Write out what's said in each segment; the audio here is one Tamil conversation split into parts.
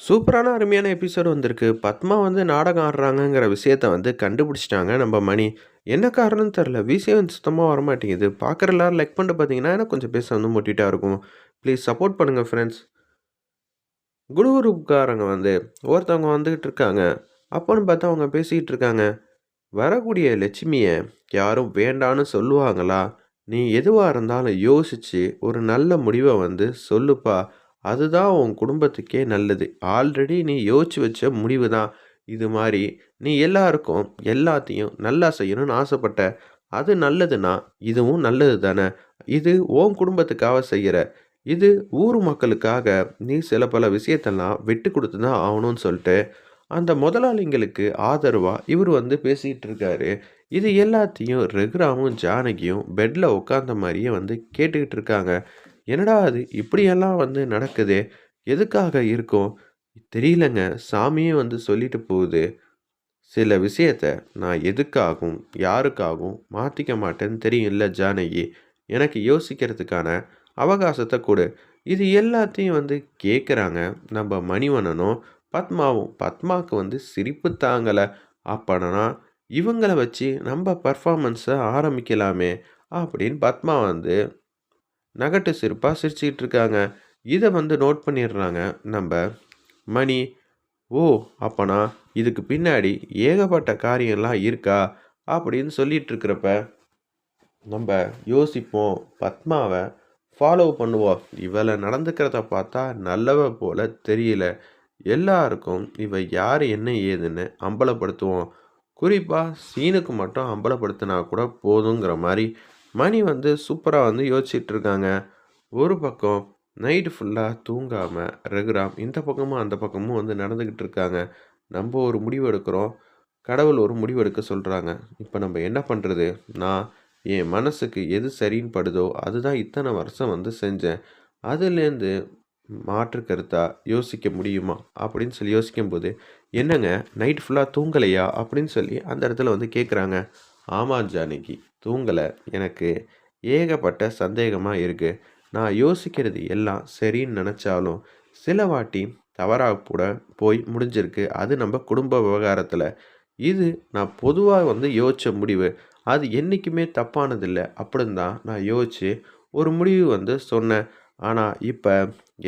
சூப்பரான அருமையான எபிசோடு வந்திருக்கு. பத்மா வந்து நாடகம் ஆடுறாங்கங்கிற விஷயத்த வந்து கண்டுபிடிச்சிட்டாங்க நம்ம மணி. என்ன காரணம்னு தெரில. விஷயம் வந்து சுத்தமா வரமாட்டேங்குது. பார்க்குற எல்லாரும் லைக் பண்ணிட்டு பார்த்தீங்கன்னா, எனக்கு கொஞ்சம் பேச வந்து மோட்டிவேட்டா இருக்கும். ப்ளீஸ் சப்போர்ட் பண்ணுங்கள் ஃப்ரெண்ட்ஸ். குடுகுடுப்புக்காரங்க வந்து ஒருத்தவங்க வந்துக்கிட்டு இருக்காங்க. அப்போன்னு பார்த்தா அவங்க பேசிக்கிட்டு இருக்காங்க. வரக்கூடிய லட்சுமியை யாரும் வேண்டான்னு சொல்லுவாங்களா? நீ எதுவாக இருந்தாலும் யோசித்து ஒரு நல்ல முடிவை வந்து சொல்லுப்பா. அதுதான் உன் குடும்பத்துக்கே நல்லது. ஆல்ரெடி நீ யோசிச்சு வச்ச முடிவு தான். இது மாதிரி நீ எல்லாருக்கும் எல்லாத்தையும் நல்லா செய்யணும்னு ஆசைப்பட்ட. அது நல்லதுன்னா, இதுவும் நல்லது தானே! இது உன் குடும்பத்துக்காக செய்கிற இது ஊர் மக்களுக்காக நீ சில பல விஷயத்தெல்லாம் விட்டு கொடுத்து தான் ஆகணும்னு சொல்லிட்டு அந்த முதலாளிங்களுக்கு ஆதரவாக இவர் வந்து பேசிக்கிட்டு இருக்காரு. இது எல்லாத்தையும் ரகுராமும், ஜானகியும் பெட்டில் உட்காந்த மாதிரியே வந்து கேட்டுக்கிட்டு இருக்காங்க. என்னடா அது இப்படியெல்லாம் வந்து நடக்குது எதுக்காக இருக்கும்? தெரியலங்க. சாமியே வந்து சொல்லிட்டு போகுது. சில விஷயத்த நான் எதுக்காகவும், யாருக்காகவும் மாற்றிக்க மாட்டேன்னு தெரியும்ல ஜானகி. எனக்கு யோசிக்கிறதுக்கான அவகாசத்தை கொடு இது எல்லாத்தையும் வந்து கேட்குறாங்க நம்ம மணிவண்ணனும், பத்மாவும். பத்மாவுக்கு வந்து சிரிப்பு தாங்கலை அப்பன்னா இவங்கள வச்சு நம்ம பர்ஃபார்மன்ஸை ஆரம்பிக்கலாமே! அப்படின்னு பத்மா வந்து நகட்டு சிரிப்பாக சிரிச்சுக்கிட்டு இருக்காங்க. இதை வந்து நோட் பண்ணிடுறாங்க நம்ம மணி. ஓ! அப்போனா இதுக்கு பின்னாடி ஏகப்பட்ட காரியம்லாம் இருக்கா? அப்படின்னு சொல்லிட்டு இருக்கிறப்ப, நம்ம யோசிப்போம். பத்மாவை ஃபாலோ பண்ணுவோம். இவளை நடந்துக்கிறத பார்த்தா நல்லவ போல தெரியல. எல்லாருக்கும் இவ யார் என்ன ஏதுன்னு அம்பலப்படுத்துவோம். குறிப்பாக சீனுக்கு மட்டும் அம்பலப்படுத்தினா கூட போதுங்கிற மாதிரி மணி வந்து சூப்பராக வந்து யோசிச்சுட்டு இருக்காங்க. ஒரு பக்கம் நைட்டு ஃபுல்லாக தூங்காமல் ரகுராம் இந்த பக்கமும், அந்த பக்கமும் வந்து நடந்துக்கிட்டு இருக்காங்க. நம்ம ஒரு முடிவு எடுக்கிறோம். கடவுள் ஒரு முடிவு எடுக்க சொல்கிறாங்க இப்போ நம்ம என்ன பண்ணுறது நான் என் மனசுக்கு எது சரின்னு படுதோ, அதுதான் இத்தனை வருஷம் வந்து செஞ்சேன். அதுலேருந்து மாற்று கருத்தாக யோசிக்க முடியுமா? அப்படின்னு சொல்லி யோசிக்கும்போது, என்னங்க நைட் ஃபுல்லாக தூங்கலையா? அப்படின்னு சொல்லி அந்த இடத்துல வந்து கேட்குறாங்க. ஆமா ஜானகி. தூங்கலை எனக்கு ஏகப்பட்ட சந்தேகமாக இருக்குது நான் யோசிக்கிறது எல்லாம் சரின்னு நினச்சாலும் சில வாட்டி தவறாக கூட போய் முடிஞ்சிருக்கு. அது நம்ம குடும்ப விவகாரத்தில் இது நான் பொதுவாக வந்து யோசித்த முடிவு. அது என்றைக்குமே தப்பானதில்லை அப்படின்னு தான் நான் யோசித்து ஒரு முடிவு வந்து சொன்னேன். ஆனால் இப்போ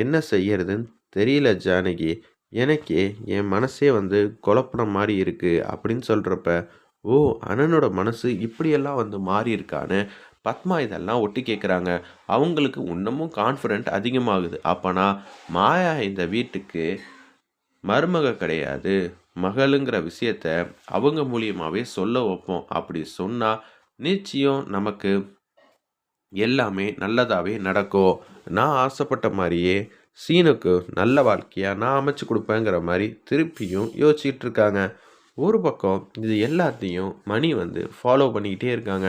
என்ன செய்யறதுன்னு தெரியல ஜானகி. எனக்கே என் மனசே வந்து குழப்பின மாதிரி இருக்குது அப்படின்னு சொல்கிறப்ப ஓ! அண்ணனோட மனசு இப்படியெல்லாம் வந்து மாறியிருக்கான்னு பத்மா இதெல்லாம் ஒட்டி கேட்குறாங்க. அவங்களுக்கு இன்னமும் கான்ஃபிடென்ட் அதிகமாகுது. அப்போனா மாயா இந்த வீட்டுக்கு மருமக கிடையாது. மகளுங்கிற விஷயத்த அவங்க மூலியமாகவே சொல்ல வைப்போம். அப்படி சொன்னால் நிச்சயம் நமக்கு எல்லாமே நல்லதாகவே நடக்கும். நான் ஆசைப்பட்ட மாதிரியே சீனுக்கு நல்ல வாழ்க்கையாக நான் அமைச்சு கொடுப்பேங்கிற மாதிரி திருப்பியும் யோசிச்சுட்டு இருக்காங்க. ஒரு பக்கம் இது எல்லாத்தையும் மணி வந்து ஃபாலோ பண்ணிக்கிட்டே இருக்காங்க.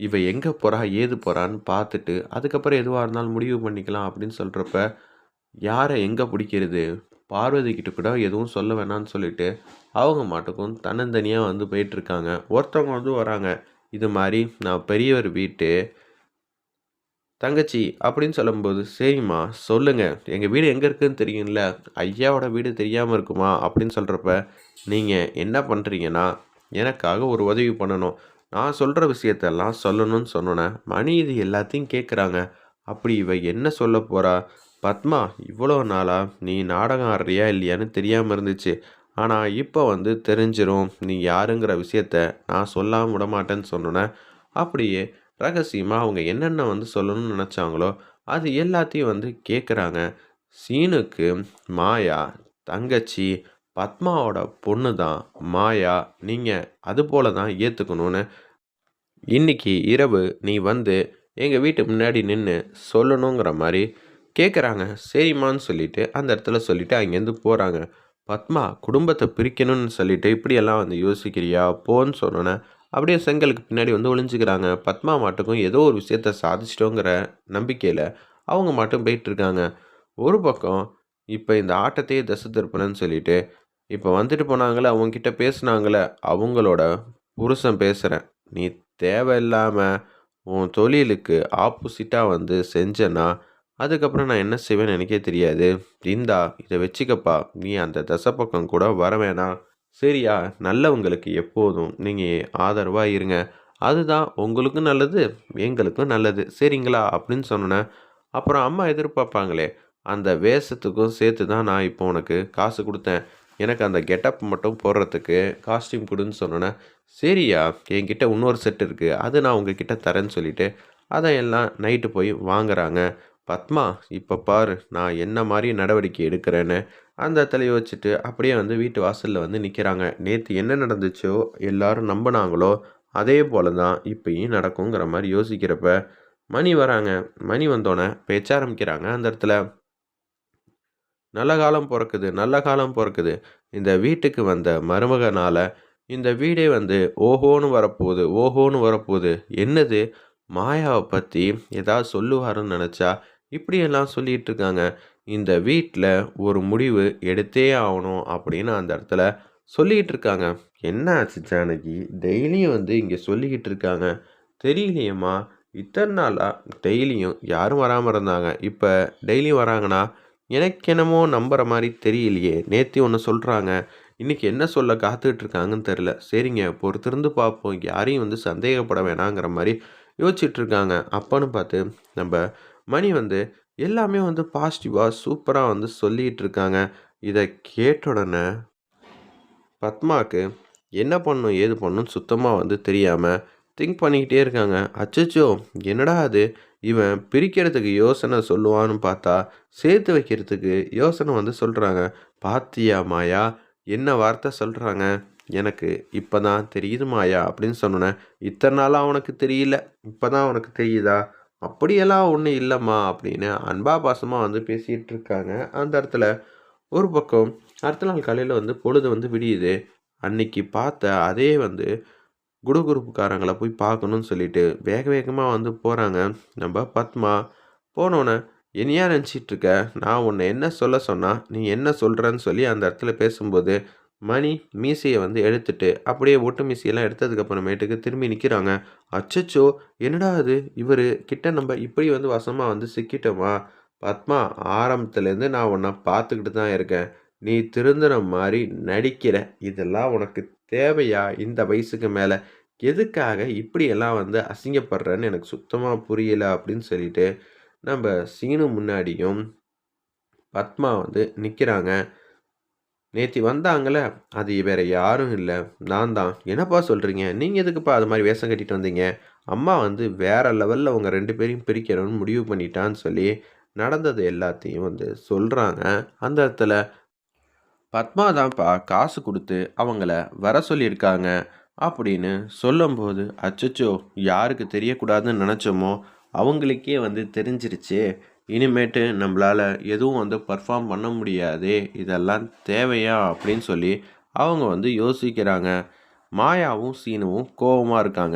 இவ எங்கே போகிறா ஏது போகிறான்னு பார்த்துட்டு, அதுக்கப்புறம் எதுவாக இருந்தாலும் முடிவு பண்ணிக்கலாம் அப்படின்னு சொல்கிறப்ப யாரை எங்கே பிடிக்கிறது பார்வதி கிட்ட கூட எதுவும் சொல்ல வேணாம்னு சொல்லிட்டு, அவங்க மாட்டுக்கும் தன்னந்தனியாக வந்து போயிட்டுருக்காங்க. ஒருத்தவங்க வந்து வராங்க. இது மாதிரி நான் பெரியவர் வீட்டு தங்கச்சி அப்படின்னு சொல்லும்போது, சரிம்மா சொல்லுங்கள் எங்கள் வீடு எங்கே இருக்குதுன்னு தெரியும்ல. ஐயாவோட வீடு தெரியாமல் இருக்குமா? அப்படின்னு சொல்கிறப்ப நீங்கள் என்ன பண்ணுறீங்கன்னா எனக்காக ஒரு உதவி பண்ணணும். நான் சொல்கிற விஷயத்தெல்லாம் சொல்லணும்னு சொன்னோன்னே மணி இது எல்லாத்தையும் கேட்குறாங்க. அப்படி இவ என்ன சொல்ல போகிறா பத்மா இவ்வளோ நாளாக நீ நாடகம் ஆடுறியா இல்லையான்னு தெரியாமல் இருந்துச்சு. ஆனால் இப்போ வந்து தெரிஞ்சிடும் நீ யாருங்கிற விஷயத்த நான் சொல்லாமல் விட மாட்டேன்னு சொன்னோன்னே அப்படியே ரகசியமாக அவங்க என்னென்ன வந்து சொல்லணும்னு நினச்சாங்களோ அது எல்லாத்தையும் வந்து கேட்குறாங்க. சீனுக்கு மாயா தங்கச்சி, பத்மாவோட பொண்ணு தான் மாயா. நீங்கள் அது போல தான் ஏற்றுக்கணும்னு இன்னைக்கு இரவு நீ வந்து எங்கள் வீட்டு முன்னாடி நின்று சொல்லணுங்கிற மாதிரி கேட்குறாங்க. சரிம்மான்னு சொல்லிட்டு அந்த இடத்துல சொல்லிட்டு அங்கேருந்து போகிறாங்க பத்மா குடும்பத்தை பிரிக்கணும்னு சொல்லிட்டு இப்படியெல்லாம் வந்து யோசிக்கிறியா? போன்னு சொன்னோன்னே அப்படியே செங்கலுக்கு பின்னாடி வந்து ஒளிஞ்சுக்கிறாங்க. பத்மா மாட்டுக்கும் ஏதோ ஒரு விஷயத்த சாதிச்சிட்டோங்கிற நம்பிக்கையில் அவங்க மட்டும் போயிட்டுருக்காங்க. ஒரு பக்கம் இப்போ இந்த ஆட்டத்தையே தசை திருப்பணும்னு சொல்லிட்டு, இப்போ வந்துட்டு போனாங்களே அவங்கக்கிட்ட பேசுனாங்களே அவங்களோட புருஷன் பேசுகிறேன் நீ தேவையில்லாமல் உன் தொழிலுக்கு ஆப்போசிட்டாக வந்து செஞ்சேன்னா, அதுக்கப்புறம் நான் என்ன செய்வேன்னு எனக்கே தெரியாது இந்தா இதை வச்சுக்கப்பா நீ அந்த தசை பக்கம் கூட வர வேணாம் சரியா? நல்லவங்களுக்கு எப்போதும் நீங்கள் ஆதரவாக இருங்க. அதுதான் உங்களுக்கும் நல்லது எங்களுக்கும் நல்லது. சரிங்களா? அப்படின்னு சொன்னேன் அப்புறம் அம்மா எதிர்பார்ப்பாங்களே அந்த வேஷத்துக்கும் சேர்த்து தான் நான் இப்போ உனக்கு காசு கொடுத்தேன். எனக்கு அந்த கெட்டப் மட்டும் போடுறதுக்கு காஸ்டியூம் கொடுன்னு சொன்னோன்னே சரியா? என்கிட்ட இன்னொரு செட் இருக்குது அது நான் உங்ககிட்ட தரேன்னு சொல்லிட்டு அதை எல்லாம் நைட்டு போய் வாங்குறாங்க. பத்மா இப்போ பாரு நான் என்ன மாதிரி நடவடிக்கை எடுக்கிறேன்னு அந்த இடத்துல யோசிச்சுட்டு அப்படியே வந்து வீட்டு வாசலில் வந்து நிற்கிறாங்க நேற்று என்ன நடந்துச்சோ எல்லாரும் நம்பினாங்களோ அதே போல தான் இப்பயும் நடக்குங்கிற மாதிரி யோசிக்கிறப்ப மணி வராங்க. மணி வந்தோடனே பேச்ச ஆரம்பிக்கிறாங்க அந்த இடத்துல. நல்ல காலம் பிறக்குது நல்ல காலம் பிறக்குது. இந்த வீட்டுக்கு வந்த மருமகனால இந்த வீடே வந்து ஓஹோன்னு வரப்போகுது ஓஹோன்னு வரப்போகுது. என்னது? மாயாவை பற்றி ஏதாவது சொல்லுவாருன்னு நினச்சா இப்படியெல்லாம் சொல்லிட்டு இருக்காங்க. இந்த வீட்டில் ஒரு முடிவு எடுத்தே ஆகணும் அப்படின்னு அந்த இடத்துல சொல்லிக்கிட்டு இருக்காங்க. என்ன ஆச்சு ஜானகி டெய்லியும் வந்து இங்கே சொல்லிக்கிட்டு இருக்காங்க. தெரியலையேம்மா. இத்தனை நாளாக டெய்லியும் யாரும் வராமல் இருந்தாங்க. இப்போ டெய்லியும் வராங்கன்னா எனக்கு என்னமோ மாதிரி தெரியலையே. நேத்தி ஒன்று சொல்கிறாங்க இன்னைக்கு என்ன சொல்ல காத்துக்கிட்டு இருக்காங்கன்னு தெரில சரிங்க பொறுத்திருந்து பார்ப்போம். யாரையும் வந்து சந்தேகப்பட வேணாங்கிற மாதிரி யோசிச்சுட்ருக்காங்க அப்போன்னு பார்த்து நம்ம மணி வந்து எல்லாமே வந்து பாசிட்டிவாக சூப்பராக வந்து சொல்லிகிட்டு இருக்காங்க. இதை கேட்ட உடனே பத்மாவுக்கு என்ன பண்ணும் ஏது பண்ணும் சுத்தமாக வந்து தெரியாமல் திங்க் பண்ணிக்கிட்டே இருக்காங்க. அச்சச்சோ என்னடா அது? இவன் பிரிக்கிறதுக்கு யோசனை சொல்லுவான்னு பார்த்தா சேர்த்து வைக்கிறதுக்கு யோசனை வந்து சொல்கிறாங்க பாத்தியா மாயா? என்ன வார்த்தை சொல்கிறாங்க எனக்கு இப்போ தான் தெரியுது மாயா அப்படின்னு சொன்னோன்னே இத்தனை நாளாக அவனுக்கு தெரியல? இப்போ தான் அவனுக்கு தெரியுதா? அப்படியெல்லாம் ஒன்றும் இல்லைம்மா அப்படின்னு அன்பா பாசமாக வந்து பேசிகிட்டு இருக்காங்க. அந்த இடத்துல ஒரு பக்கம் அடுத்த நாள் காலையில் வந்து பொழுது வந்து விடியுது. அன்னைக்கு பார்த்த அதே வந்து குடுகுருப்புக்காரங்களை போய் பார்க்கணும்னு சொல்லிட்டு வேக வேகமாக வந்து போகிறாங்க நம்ம பத்மா போனோன்னே என்னையா நினச்சிட்ருக்க நான் உன்னை என்ன சொல்ல சொன்னால் நீ என்ன சொல்கிறன்னு சொல்லி அந்த இடத்துல பேசும்போது மணி மீசையை வந்து எடுத்துட்டு அப்படியே ஒட்டு மீசையெல்லாம் எடுத்ததுக்கப்புறமேட்டுக்கு திரும்பி நிற்கிறாங்க அச்சச்சோ என்னடா அது இவர் கிட்ட நம்ம இப்படி வந்து வசமாக வந்து சிக்கிட்டோமா? பத்மா ஆரம்பத்துலேருந்து நான் உன்னை பார்த்துக்கிட்டு தான் இருக்கேன். நீ திருந்துற மாதிரி நடிக்கிற இதெல்லாம் உனக்கு தேவையா இந்த வயசுக்கு மேலே? எதுக்காக இப்படியெல்லாம் வந்து அசிங்கப்படுறேன்னு எனக்கு சுத்தமாக புரியல அப்படின்னு சொல்லிட்டு நம்ம சீனு முன்னாடியும் பத்மா வந்து நிற்கிறாங்க நேத்தி வந்தாங்களே அது வேற யாரும் இல்லை. நான் தான். என்னப்பா சொல்கிறீங்க நீங்கள் எதுக்குப்பா அது மாதிரி வேஷம் கட்டிட்டு வந்தீங்க? அம்மா வந்து வேற லெவலில் அவங்க ரெண்டு பேரையும் பிரிக்கணும்னு முடிவு பண்ணிட்டான்னு சொல்லி நடந்தது எல்லாத்தையும் வந்து சொல்கிறாங்க அந்த இடத்துல பத்மா தான்ப்பா காசு கொடுத்து அவங்கள வர சொல்லியிருக்காங்க அப்படின்னு சொல்லும்போது அச்சச்சோ யாருக்கு தெரியக்கூடாதுன்னு நினச்சோமோ அவங்களுக்கே வந்து தெரிஞ்சிருச்சு. இனிமேட்டு நம்மளால் எதுவும் வந்து பர்ஃபார்ம் பண்ண முடியாது இதெல்லாம் தேவையா அப்படின்னு சொல்லி அவங்க வந்து யோசிக்கிறாங்க. மாயாவும் சீனுவும் கோபமாக இருக்காங்க.